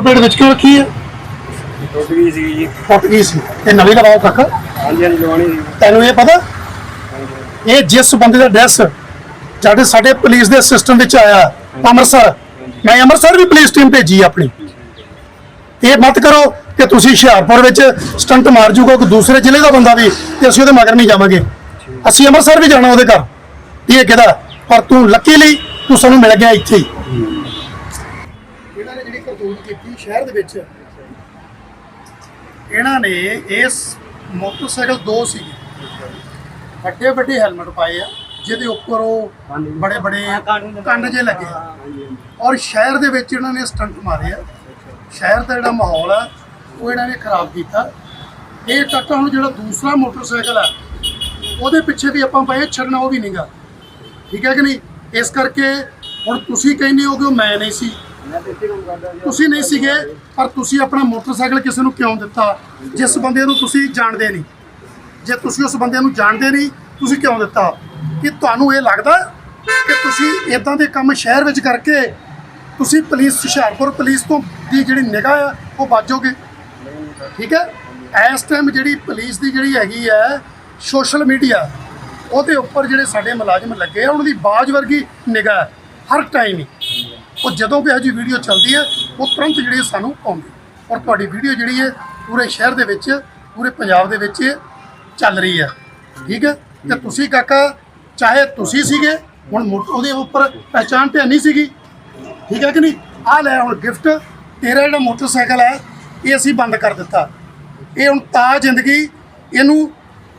Number plate ਵਿੱਚ ਕਿਉਂ ਰੱਖੀ ਹੈ ਟੁੱਟ ਗਈ ਸੀ ਜੀ। ਟੁੱਟ ਗਈ ਸੀ। ਇਹ ਨਵੀਂ ਲਵਾਓ ਕਾਕਾ ਹਾਂਜੀ ਹਾਂਜੀ ਲਵਾਉਣੀ ਸੀ। ਤੈਨੂੰ ਇਹ ਪਤਾ? ਇਹ ਜਿਸ ਬੰਦੇ ਦਾ ਐਡਰੈਸ ਸਾਡੇ ਸਾਡੇ ਪੁਲਿਸ ਦੇ ਸਿਸਟਮ ਵਿੱਚ ਆਇਆ ਅੰਮ੍ਰਿਤਸਰ। ਮੈਂ ਅੰਮ੍ਰਿਤਸਰ ਵੀ ਪੁਲਿਸ ਟੀਮ ਭੇਜੀ ਆਪਣੀ। ਇਹ ਮਤ ਕਰੋ ਕਿ ਤੁਸੀਂ ਹੁਸ਼ਿਆਰਪੁਰ ਵਿੱਚ ਸਟੰਟ ਮਾਰ ਜੂਗਾ ਕੋਈ ਦੂਸਰੇ ਜ਼ਿਲ੍ਹੇ ਦਾ ਬੰਦਾ ਵੀ ਤੇ ਅਸੀਂ ਉਹਦੇ ਮਗਰ ਨਹੀਂ ਜਾਵਾਂਗੇ। ਅਸੀਂ ਅੰਮ੍ਰਿਤਸਰ ਵੀ ਜਾਣਾ ਉਹਦੇ ਘਰ। ਇਹ ਕਿਹਦਾ? ਪਰ ਤੂੰ ਲੱਕੀ ਲਈ ਤੂੰ ਸਾਨੂੰ ਮਿਲ ਗਿਆ ਇੱਥੇ ਹੀ। ਕਰਤੂਤ ਕੀਤੀ ਸ਼ਹਿਰ ਦੇ ਵਿੱਚ। ਇਹਨਾਂ ਨੇ ਇਸ ਮੋਟਰਸਾਈਕਲ ਦੋ ਸੀਗੇ। ਵੱਡੇ ਵੱਡੇ ਹੈਲਮਟ ਪਾਏ ਆ ਜਿਹਦੇ ਉੱਪਰ ਉਹ ਬੜੇ ਬੜੇ ਕੰਨ ਜੇ ਲੱਗੇ। ਔਰ ਸ਼ਹਿਰ ਦੇ ਵਿੱਚ ਇਹਨਾਂ ਨੇ ਸਟੰਟ ਮਾਰੇ ਆ। ਸ਼ਹਿਰ ਦਾ ਜਿਹੜਾ ਮਾਹੌਲ ਆ ਉਹ ਇਹਨਾਂ ਨੇ ਖਰਾਬ ਕੀਤਾ। ਇਹ ਟੱਕਾ ਹੁਣ ਜਿਹੜਾ ਦੂਸਰਾ ਮੋਟਰਸਾਈਕਲ ਆ ਉਹਦੇ ਪਿੱਛੇ ਵੀ ਆਪਾਂ ਪਏ ਛੱਡਣਾ ਉਹ ਵੀ ਨਹੀਂਗਾ ਠੀਕ ਹੈ ਕਿ ਨਹੀਂ? ਇਸ ਕਰਕੇ ਹੁਣ ਤੁਸੀਂ ਕਹਿੰਦੇ ਹੋ ਕਿ ਉਹ ਮੈਂ ਨਹੀਂ ਸੀ। ਤੁਸੀਂ ਨਹੀਂ ਸੀਗੇ ਪਰ ਤੁਸੀਂ ਆਪਣਾ ਮੋਟਰਸਾਈਕਲ ਕਿਸੇ ਨੂੰ ਕਿਉਂ ਦਿੱਤਾ? ਜਿਸ ਬੰਦੇ ਨੂੰ ਤੁਸੀਂ ਜਾਣਦੇ ਨਹੀਂ। ਜੇ ਤੁਸੀਂ ਉਸ ਬੰਦੇ ਨੂੰ ਜਾਣਦੇ ਨਹੀਂ ਤੁਸੀਂ ਕਿਉਂ ਦਿੱਤਾ? ਕਿ ਤੁਹਾਨੂੰ ਇਹ ਲੱਗਦਾ ਕਿ ਤੁਸੀਂ ਇਦਾਂ ਦੇ ਕੰਮ ਸ਼ਹਿਰ ਵਿੱਚ ਕਰਕੇ ਤੁਸੀਂ ਪੁਲਿਸ ਹੁਸ਼ਿਆਰਪੁਰ ਪੁਲਿਸ ਤੋਂ ਦੀ ਜਿਹੜੀ ਨਿਗਾਹ ਆ ਉਹ ਬਾਜੋਗੇ ਠੀਕ ਹੈ? ਇਸ ਟਾਈਮ ਜਿਹੜੀ ਪੁਲਿਸ ਦੀ ਜਿਹੜੀ ਹੈਗੀ ਹੈ ਸੋਸ਼ਲ ਮੀਡੀਆ ਉਹਦੇ ਉੱਪਰ ਜਿਹੜੇ ਸਾਡੇ ਮੁਲਾਜ਼ਮ ਲੱਗੇ ਆ ਉਹਨਾਂ ਦੀ ਬਾਜ ਵਰਗੀ ਨਿਗਾਹ ਹੈ, ਹਰ ਟਾਈਮ ਹੀ। ਉਹ ਜਦੋਂ ਵੀ ਇਹੋ ਜਿਹੀ ਵੀਡੀਓ ਚੱਲਦੀ ਹੈ, ਉਹ ਤੁਰੰਤ ਜਿਹੜੀ ਸਾਨੂੰ ਆਉਂਦੀ ਔਰ ਤੁਹਾਡੀ ਵੀਡੀਓ ਜਿਹੜੀ ਹੈ, ਪੂਰੇ ਸ਼ਹਿਰ ਦੇ ਵਿੱਚ, ਪੂਰੇ ਪੰਜਾਬ ਦੇ ਵਿੱਚ ਚੱਲ ਰਹੀ ਹੈ। ਠੀਕ ਹੈ? ਤੇ ਤੁਸੀਂ ਕਾਕਾ, ਚਾਹੇ ਤੁਸੀਂ ਸੀਗੇ, ਹੁਣ ਮੋ- ਉਹਦੇ ਉੱਪਰ ਪਹਿਚਾਣ ਤੇ ਨਹੀਂ ਸੀਗੀ। ਠੀਕ ਹੈ ਕਿ ਨਹੀਂ? ਆ ਲੈ ਹੁਣ ਗਿਫਟ ਤੇਰਾ ਜਿਹੜਾ ਮੋਟਰਸਾਈਕਲ ਹੈ, ਇਹ ਅਸੀਂ ਬੰਦ ਕਰ ਦਿੱਤਾ। ਇਹ ਹੁਣ ਤਾਂ ਜ਼ਿੰਦਗੀ, ਇਹਨੂੰ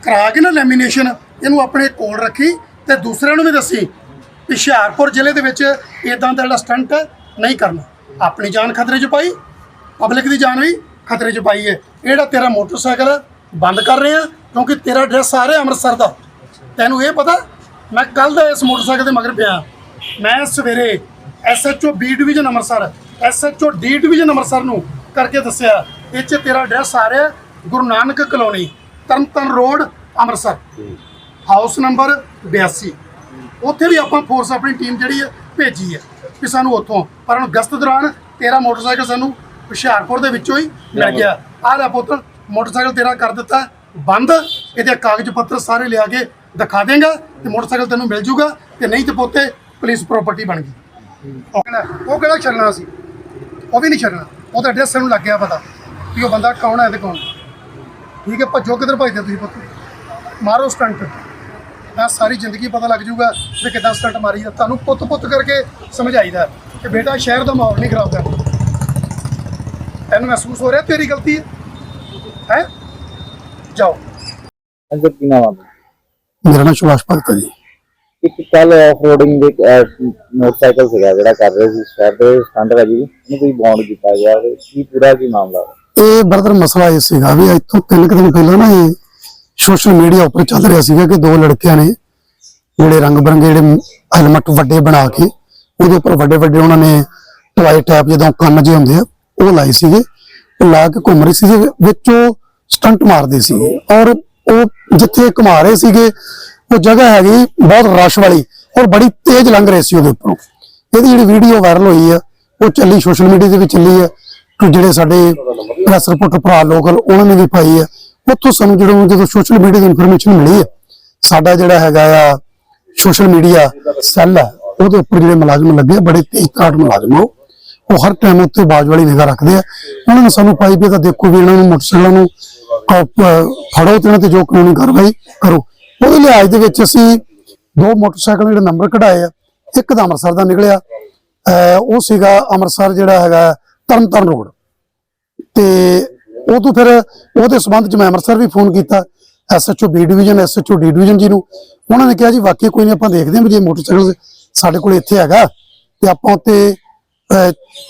ਕਰਾ ਕੇ ਨਾ ਲੈਮੀਨੇਸ਼ਨ ਇਹਨੂੰ ਆਪਣੇ ਕੋਲ ਰੱਖੀ ਤੇ ਦੂਸਰਿਆਂ ਨੂੰ ਵੀ ਦੱਸੀ ਹੁਸ਼ਿਆਰਪੁਰ ਜ਼ਿਲ੍ਹੇ ਦੇ ਵਿੱਚ ਇਦਾਂ ਦਾ ਜਿਹੜਾ ਸਟੰਟ ਨਹੀਂ ਕਰਨਾ। ਆਪਣੀ ਜਾਨ ਖਤਰੇ 'ਚ ਪਾਈ ਪਬਲਿਕ ਦੀ ਜਾਨ ਵੀ ਖਤਰੇ 'ਚ ਪਾਈ ਹੈ। ਜਿਹੜਾ ਤੇਰਾ ਮੋਟਰਸਾਈਕਲ ਬੰਦ ਕਰ ਰਹੇ ਆ ਕਿਉਂਕਿ ਤੇਰਾ ਐਡਰੈਸ ਆ ਰਿਹਾ ਅੰਮ੍ਰਿਤਸਰ ਦਾ। ਤੈਨੂੰ ਇਹ ਪਤਾ ਮੈਂ ਕੱਲ ਦਾ ਇਸ ਮੋਟਰਸਾਈਕਲ ਦੇ ਮਗਰ ਪਿਆ। ਮੈਂ ਸਵੇਰੇ SHO B division Amritsar SHO D division Amritsar ਨੂੰ ਕਰਕੇ ਦੱਸਿਆ ਇਹ 'ਚ ਤੇਰਾ ਐਡਰੈਸ ਆ ਰਿਹਾ Guru Nanak colony Tarn Taran road Amritsar. House number 82 ਉੱਥੇ ਵੀ ਆਪਾਂ ਫੋਰਸ ਆਪਣੀ ਟੀਮ ਜਿਹੜੀ ਹੈ ਭੇਜੀ ਹੈ ਕਿ ਸਾਨੂੰ ਉੱਥੋਂ। ਪਰ ਹੁਣ ਗਸਤ ਦੌਰਾਨ ਤੇਰਾ ਮੋਟਰਸਾਈਕਲ ਸਾਨੂੰ ਹੁਸ਼ਿਆਰਪੁਰ ਦੇ ਵਿੱਚੋਂ ਹੀ ਮਿਲ ਗਿਆ। ਆਹ ਲੈ ਪੁੱਤ ਮੋਟਰਸਾਈਕਲ ਤੇਰਾ ਕਰ ਦਿੱਤਾ ਬੰਦ। ਇਹਦੇ ਕਾਗਜ਼ ਪੱਤਰ ਸਾਰੇ ਲਿਆ ਕੇ ਦਿਖਾ ਦੇਗਾ ਤੇ ਮੋਟਰਸਾਈਕਲ ਤੈਨੂੰ ਮਿਲ ਜੂਗਾ ਤੇ ਨਹੀਂ ਤੇ ਪੋਤੇ ਪੁਲਿਸ ਪ੍ਰਾਪਰਟੀ ਬਣ ਗਈ। ਉਹ ਕਿਹੜਾ ਉਹ ਕਿਹੜਾ ਛੱਡਣਾ ਸੀ? ਉਹ ਵੀ ਨਹੀਂ ਛੱਡਣਾ। ਉਹਦਾ ਐਡਰੈਸ ਸਾਨੂੰ ਲੱਗ ਗਿਆ ਪਤਾ ਕਿ ਉਹ ਬੰਦਾ ਕੌਣ ਹੈ ਤੇ ਕੌਣ। ਠੀਕ ਹੈ ਭੱਜੋ ਕਿੱਧਰ ਭੱਜਦੇ ਤੁਸੀਂ ਪੁੱਤ? ਮਾਰੋ ਸਟੰਟ ਤਾਂ ਸਾਰੀ ਜ਼ਿੰਦਗੀ ਪਤਾ ਲੱਗ ਜੂਗਾ ਵੀ ਕਿੱਦਾਂ ਸਟੰਟ ਮਾਰੀ ਦਾ ਤੁਹਾਨੂੰ ਪੁੱਤ ਪੁੱਤ ਕਰਕੇ ਸਮਝਾਈਦਾ ਕਿ ਬੇਟਾ ਸ਼ਹਿਰ ਦਾ ਮਾਹੌਲ ਨਹੀਂ ਖਰਾਬ ਕਰਨਾ। ਤੈਨੂੰ ਮਹਿਸੂਸ ਹੋ ਰਿਹਾ ਤੇਰੀ ਗਲਤੀ ਹੈ? ਹੈ? ਜਾਓ। ਅੰਦਰ ਕੀ ਨਾਮ ਆ? ਮੇਰਾ ਨਾਮ ਸੁਭਾਸ਼ ਭਗਤ ਜੀ। ਇੱਕ ਕੱਲ ਆਫ ਰੋਡਿੰਗ ਦੇ ਮੋਟਰਸਾਈਕਲ ਸੀਗਾ ਜਿਹੜਾ ਕਰ ਰਹੇ ਸੀ। ਸ਼ਹਿਰ ਦੇ ਸਟੰਡ ਹੈ ਜੀ ਉਹਨੂੰ ਕੋਈ ਬੌਂਡ ਕੀਤਾ ਗਿਆ। ਕੀ ਪੂਰਾ ਕੀ ਮਾਮਲਾ? ਇਹ ਬਰਦਰ ਮਸਲਾ ਇਹ ਸੀਗਾ ਵੀ ਇੱਥੋਂ ਤਿੰਨ ਕੁ ਦਿਨ ਪਹਿਲਾਂ ਨਾ ਇਹ ਸੋਸ਼ਲ ਮੀਡੀਆ ਉੱਪਰ ਚੱਲ ਰਿਹਾ ਸੀਗਾ ਕਿ ਦੋ ਲੜਕਿਆਂ ਨੇ ਜਿਹੜੇ ਰੰਗ ਬਰੰਗੇ ਜਿਹੜੇ ਹੈਲਮਟ ਵੱਡੇ ਬਣਾ ਕੇ, ਉਹਦੇ ਉੱਪਰ ਵੱਡੇ ਵੱਡੇ ਉਹਨਾਂ ਨੇ ਟਵਾਈ ਟੈਪ ਜਦੋਂ ਕੰਨ ਜੇ ਹੁੰਦੇ ਆ, ਉਹ ਲਾਏ ਸੀਗੇ, ਉਹ ਲਾ ਕੇ ਘੁੰਮ ਰਹੇ ਸੀਗੇ, ਵਿੱਚ ਸਟੰਟ ਮਾਰਦੇ ਸੀਗੇ। ਔਰ ਉਹ ਜਿੱਥੇ ਘੁਮਾ ਰਹੇ ਸੀਗੇ, ਉਹ ਜਗ੍ਹਾ ਹੈਗੀ ਬਹੁਤ ਰਸ਼ ਵਾਲੀ ਔਰ ਬੜੀ ਤੇਜ਼ ਲੰਘ ਰਹੇ ਸੀ ਉਹਦੇ ਉੱਪਰੋਂ। ਇਹਦੀ ਜਿਹੜੀ ਵੀਡੀਓ ਵਾਇਰਲ ਹੋਈ ਆ, ਉਹ ਚੱਲੀ ਸੋਸ਼ਲ ਮੀਡੀਆ ਦੇ ਵਿੱਚ ਚੱਲੀ ਆ, ਕਿ ਜਿਹੜੇ ਸਾਡੇ ਪ੍ਰੈਸ ਰਿਪੋਰਟਰ ਭਰਾ ਲੋਕਲ, ਉਹਨਾਂ ਨੇ ਵੀ ਪਾਈ ਆ। ਉੱਥੋਂ ਸਾਨੂੰ ਜਦੋਂ ਜਦੋਂ ਸੋਸ਼ਲ ਮੀਡੀਆ ਦੀ ਇਨਫੋਰਮੇਸ਼ਨ ਮਿਲੀ ਹੈ, ਸਾਡਾ ਜਿਹੜਾ ਹੈਗਾ ਆ ਸੋਸ਼ਲ ਮੀਡੀਆ ਸੈੱਲ ਹੈ, ਉਹਦੇ ਉੱਪਰ ਜਿਹੜੇ ਮੁਲਾਜ਼ਮ ਲੱਗੇ ਆ, ਬੜੇ ਤੇਜ਼ ਤਰਾਟ ਮੁਲਾਜ਼ਮ ਆ ਉਹ। ਹਰ ਟਾਈਮ ਉੱਤੇ ਬਾਜ ਵਾਲੀ ਨਿਗਾਹ ਰੱਖਦੇ ਆ। ਉਹਨਾਂ ਨੇ ਸਾਨੂੰ ਪਾਈ ਵੀ ਤਾਂ ਦੇਖੋ ਵੀ ਇਹਨਾਂ ਨੂੰ ਮੋਟਰਸਾਈਕਲਾਂ ਨੂੰ ਫੜੋ ਤੇ ਤੇ ਜੋ ਕਾਨੂੰਨੀ ਕਾਰਵਾਈ ਕਰੋ। ਉਹਦੇ ਲਿਹਾਜ਼ ਦੇ ਵਿੱਚ ਅਸੀਂ ਦੋ ਮੋਟਰਸਾਈਕਲ ਜਿਹੜੇ ਨੰਬਰ ਕਢਾਏ ਆ, ਇੱਕ ਤਾਂ ਅੰਮ੍ਰਿਤਸਰ ਦਾ ਨਿਕਲਿਆ ਉਹ ਸੀਗਾ ਅੰਮ੍ਰਿਤਸਰ ਜਿਹੜਾ ਹੈਗਾ ਤਰਨਤਾਰਨ ਰੋਡ ਤੇ ਉਹ ਤੋਂ ਫਿਰ ਉਹਦੇ ਸੰਬੰਧ ਚ ਮੈਂ ਅੰਮ੍ਰਿਤਸਰ ਵੀ ਫੋਨ ਕੀਤਾ SHO B division SHO D division ji ਨੂੰ। ਉਹਨਾਂ ਨੇ ਕਿਹਾ ਜੀ, ਵਾਕਈ ਕੋਈ ਨਹੀਂ ਆਪਾਂ ਦੇਖਦੇ ਹਾਂ ਵੀ ਜੇ ਮੋਟਰਸਾਈਕਲ ਸਾਡੇ ਕੋਲ ਇੱਥੇ ਹੈਗਾ ਤੇ ਆਪਾਂ ਉੱਤੇ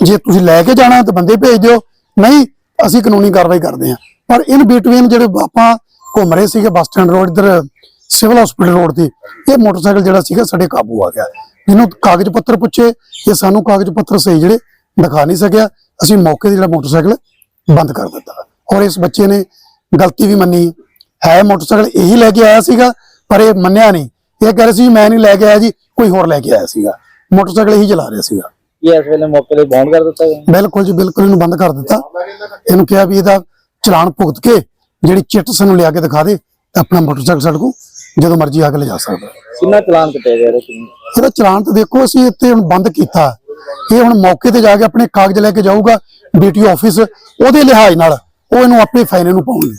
ਜੇ ਤੁਸੀਂ ਲੈ ਕੇ ਜਾਣਾ ਤਾਂ ਬੰਦੇ ਭੇਜ ਦਿਓ, ਨਹੀਂ, ਅਸੀਂ ਕਾਨੂੰਨੀ ਕਾਰਵਾਈ ਕਰਦੇ ਹਾਂ। ਪਰ ਇਨ ਬਿਟਵੀਨ ਜਿਹੜੇ ਆਪਾਂ ਘੁੰਮ ਰਹੇ ਸੀਗੇ ਬੱਸ ਸਟੈਂਡ ਰੋਡ, ਇੱਧਰ ਸਿਵਲ ਹਸਪੀਟਲ ਰੋਡ ਤੇ, ਇਹ ਮੋਟਰਸਾਈਕਲ ਜਿਹੜਾ ਸੀਗਾ ਸਾਡੇ ਕਾਬੂ ਆ ਗਿਆ। ਇਹਨੂੰ ਕਾਗਜ਼ ਪੱਤਰ ਪੁੱਛੇ, ਇਹ ਸਾਨੂੰ ਕਾਗਜ਼ ਪੱਤਰ ਸਹੀ ਜਿਹੜੇ ਦਿਖਾ ਨਹੀਂ ਸਕਿਆ। ਅਸੀਂ ਮੌਕੇ ਤੇ ਜਿਹੜਾ ਮੋਟਰਸਾਈਕਲ ਬੰਦ ਕਰ ਦਿੱਤਾ। ਔਰ ਇਸ ਬੱਚੇ ਨੇ ਗਲਤੀ ਵੀ ਮੰਨੀ। ਹੈ ਮੋਟਰਸਾਈਕਲ ਇਹੀ ਲੈ ਕੇ ਆਇਆ ਸੀਗਾ ਪਰ ਇਹ ਮੰਨਿਆ ਨਹੀਂ। ਇਹ ਕਹਿ ਰਿਹਾ ਸੀ ਮੈਂ ਨਹੀਂ ਲੈ ਕੇ ਆਇਆ ਜੀ ਕੋਈ ਹੋਰ ਲੈ ਕੇ ਆਇਆ ਸੀਗਾ। ਮੋਟਰਸਾਈਕਲ ਇਹੀ ਚਲਾ ਰਿਹਾ ਸੀਗਾ। ਕੀ ਇਸ ਵੇਲੇ ਮੌਕੇ ਤੇ ਬੌਂਡ ਕਰ ਦਿੱਤਾ ਗਿਆ? ਬਿਲਕੁਲ ਜੀ ਬਿਲਕੁਲ ਇਹਨੂੰ ਬੰਦ ਕਰ ਦਿੱਤਾ। ਇਹਨੂੰ ਕਿਹਾ ਵੀ ਇਹਦਾ ਚਲਾਨ ਭੁਗਤ ਕੇ ਜਿਹੜੀ ਚਿੱਟ ਸਾਨੂੰ ਲਿਆ ਕੇ ਦਿਖਾ ਦੇ ਆਪਣਾ ਮੋਟਰਸਾਈਕਲ ਸਾਡੇ ਕੋਲ ਜਦੋਂ ਮਰਜ਼ੀ ਆ ਕੇ ਲਿਜਾ ਸਕਦਾ। ਕਿੰਨਾ ਚਲਾਨ ਕੱਟਿਆ ਗਿਆ? ਇਹਦਾ ਚਲਾਨ ਤਾਂ ਦੇਖੋ ਅਸੀਂ ਇੱਥੇ ਹੁਣ ਬੰਦ ਕੀਤਾ। ਇਹ ਹੁਣ ਮੌਕੇ ਤੇ ਜਾ ਕੇ ਆਪਣੇ ਕਾਗਜ਼ ਲੈ ਕੇ ਜਾਊਗਾ ਡੀਟੀਓ ਆਫਿਸ ਉਹਦੇ ਲਿਹਾਜ਼ ਨਾਲ ਉਹ ਇਹਨੂੰ ਆਪਣੇ ਫਾਈਨ ਨੂੰ ਪਾਉਣਗੇ